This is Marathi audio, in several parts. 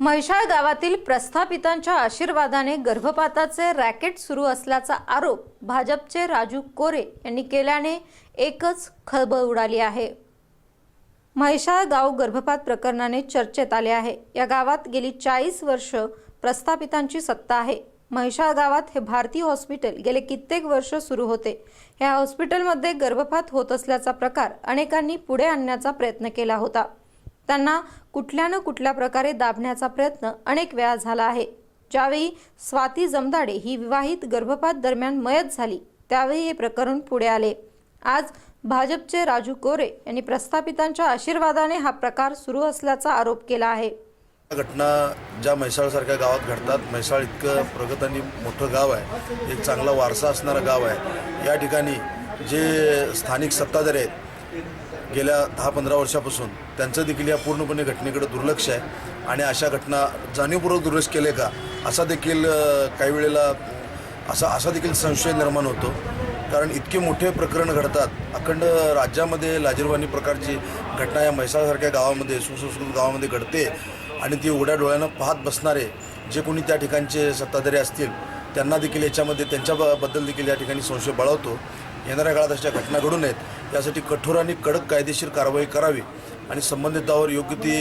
म्हैसाळ गावातील प्रस्थापितांच्या आशीर्वादाने गर्भपाताचे रॅकेट सुरू असल्याचा आरोप भाजपचे राजू कोरे यांनी केल्याने एकच खळबळ उडाली आहे. म्हैसाळ गाव गर्भपात प्रकरणाने चर्चेत आले आहे. या गावात गेली चाळीस वर्ष प्रस्थापितांची सत्ता आहे. म्हैसाळ गावात हे भारतीय हॉस्पिटल गेले कित्येक वर्ष सुरू होते. या हॉस्पिटलमध्ये गर्भपात होत असल्याचा प्रकार अनेकांनी पुढे आणण्याचा प्रयत्न केला होता. त्यांना कुठल्या न कुठल्या प्रकारे दाबण्याचा प्रयत्न अनेक वेळा झाला आहे. ज्यावेळी स्वाती जमदाडे ही विवाहित गर्भपात दरम्यान मयत झाली त्यावेळी हे प्रकरण पुढे आले. आज भाजपचे राजू कोरे यांनी प्रस्थापितांच्या आशीर्वादाने हा प्रकार सुरू असल्याचा आरोप केला आहे. घटना ज्या म्हैसाळसारख्या गावात घडतात म्हैसाळ इतकं प्रगत आणि मोठं गाव आहे एक चांगला वारसा असणारं गाव आहे. या ठिकाणी जे स्थानिक सत्ताधारी आहेत गेल्या दहा पंधरा वर्षापासून त्यांचं देखील या पूर्णपणे घटनेकडे दुर्लक्ष आहे. आणि अशा घटना जाणीवपूर्वक दुर्लक्ष केले का? असा देखील काही वेळेला असा असा देखील संशय निर्माण होतो. कारण इतके मोठे प्रकरण घडतात. अखंड राज्यामध्ये लाजीरवाणी प्रकारची घटना या म्हैसाळसारख्या गावामध्ये सुसंस्कृत गावामध्ये घडते. आणि ती उघड्या डोळ्यानं पाहत बसणारे जे कोणी त्या ठिकाणचे सत्ताधारी असतील त्यांना देखील याच्यामध्ये त्यांच्याबद्दल देखील या ठिकाणी संशय बळवतो. येणाऱ्या काळात अशा घटना घडू नयेत. यासाठी कठोर आणि कडक कायदेशीर कारवाई करावी आणि संबंधितावर योग्य ती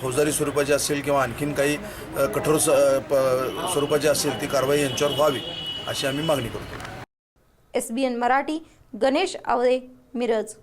फौजदारी स्वरूपाची असेल किंवा आणखीन काही कठोर स्वरूपाची असेल ती कारवाई यांच्यावर व्हावी अशी आम्ही मागणी करतो. S B N Marathi Ganesh Awale Miraj.